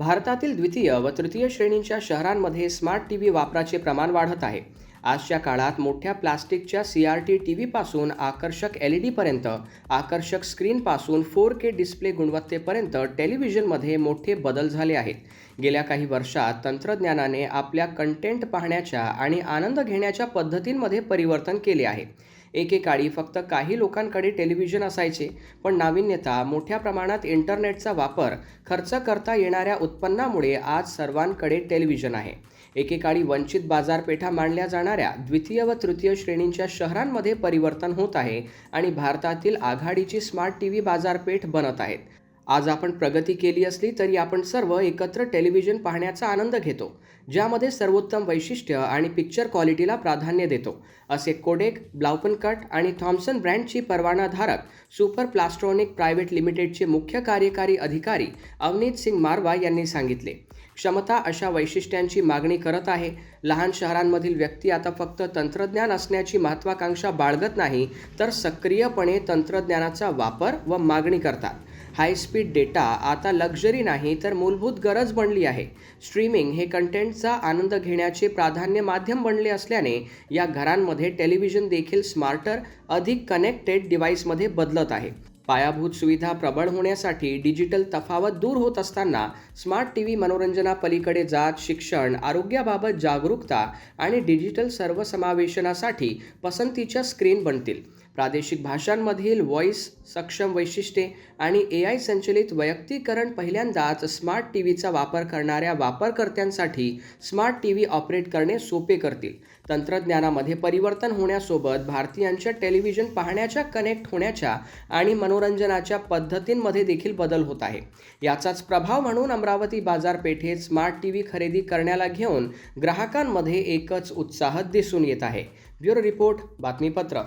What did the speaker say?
भारतातील द्वितीय व तृतीय श्रेणींच्या शहरांमध्ये स्मार्ट टी व्ही वापराचे प्रमाण वाढत आहे. आजच्या काळात मोठ्या प्लास्टिकच्या सी आर टी टी व्हीपासून आकर्षक एल ई डीपर्यंत आकर्षक स्क्रीनपासून फोर के डिस्प्ले गुणवत्तेपर्यंत टेलिव्हिजनमध्ये मोठे बदल झाले आहेत. गेल्या काही वर्षात तंत्रज्ञानाने आपल्या कंटेंट पाहण्याच्या आणि आनंद घेण्याच्या पद्धतींमध्ये परिवर्तन केले आहे. एकेकाळी फक्त काही लोकांकडे टेलिव्हिजन असायचे पण नाविन्यता मोठ्या प्रमाणात इंटरनेटचा वापर खर्च करता येणाऱ्या उत्पन्नामुळे आज सर्वांकडे टेलिव्हिजन आहे. एकेकाळी वंचित बाजारपेठा मानल्या जाणाऱ्या द्वितीय व तृतीय श्रेणींच्या शहरांमध्ये परिवर्तन होत आहे आणि भारतातील आघाडीची स्मार्ट टी व्ही बाजारपेठ बनत आहेत. आज आपण प्रगती केली असली तरी आपण सर्व एकत्र टेलिव्हिजन पाहण्याचा आनंद घेतो ज्यामध्ये सर्वोत्तम वैशिष्ट्य आणि पिक्चर क्वालिटीला प्राधान्य देतो. असे कोडेक ब्लाउपन कट आणि थॉम्सन ब्रँडची परवानाधारक सुपर प्लास्ट्रॉनिक प्रायव्हेट लिमिटेडचे मुख्य कार्यकारी अधिकारी अवनीत सिंग मारवा यांनी सांगितले. क्षमता अशा वैशिष्ट्यांची मागणी करत आहे. लहान शहरांमधील व्यक्ती आता फक्त तंत्रज्ञान असण्याची महत्त्वाकांक्षा बाळगत नाही तर सक्रियपणे तंत्रज्ञानाचा वापर व मागणी करतात. हाय स्पीड डेटा आता लक्झरी नाही तर मूलभूत गरज बनली आहे. स्ट्रीमिंग हे कंटेंटचा आनंद घेण्याचे प्राधान्य माध्यम बनले असल्याने या घरांमध्ये टेलिव्हिजन देखील स्मार्टर अधिक कनेक्टेड डिव्हाइसमध्ये बदलत आहे. पायाभूत सुविधा प्रबळ होण्यासाठी डिजिटल तफावत दूर होत असताना स्मार्ट टी व्ही मनोरंजनापलीकडे जात शिक्षण आरोग्याबाबत जागरूकता आणि डिजिटल सर्वसमावेशनासाठी पसंतीच्या स्क्रीन बनतील. प्रादेशिक भाषांमधील व्हॉईस सक्षम वैशिष्ट्ये आणि ए आय संचलित वैयक्तिकरण पहिल्यांदाच स्मार्ट टी व्हीचा वापर करणाऱ्या वापरकर्त्यांसाठी स्मार्ट टी व्ही ऑपरेट करणे सोपे करतील. तंत्रज्ञानामध्ये परिवर्तन होण्यासोबत भारतीयांच्या टेलिव्हिजन पाहण्याच्या कनेक्ट होण्याच्या आणि मनोरंजनाच्या पद्धतींमध्ये देखील बदल होत आहे. याचाच प्रभाव म्हणून अमरावती बाजारपेठेत स्मार्ट टी व्ही खरेदी करण्याला घेऊन ग्राहकांमध्ये एकच उत्साह दिसून येत आहे. ब्युरो रिपोर्ट बातमीपत्र.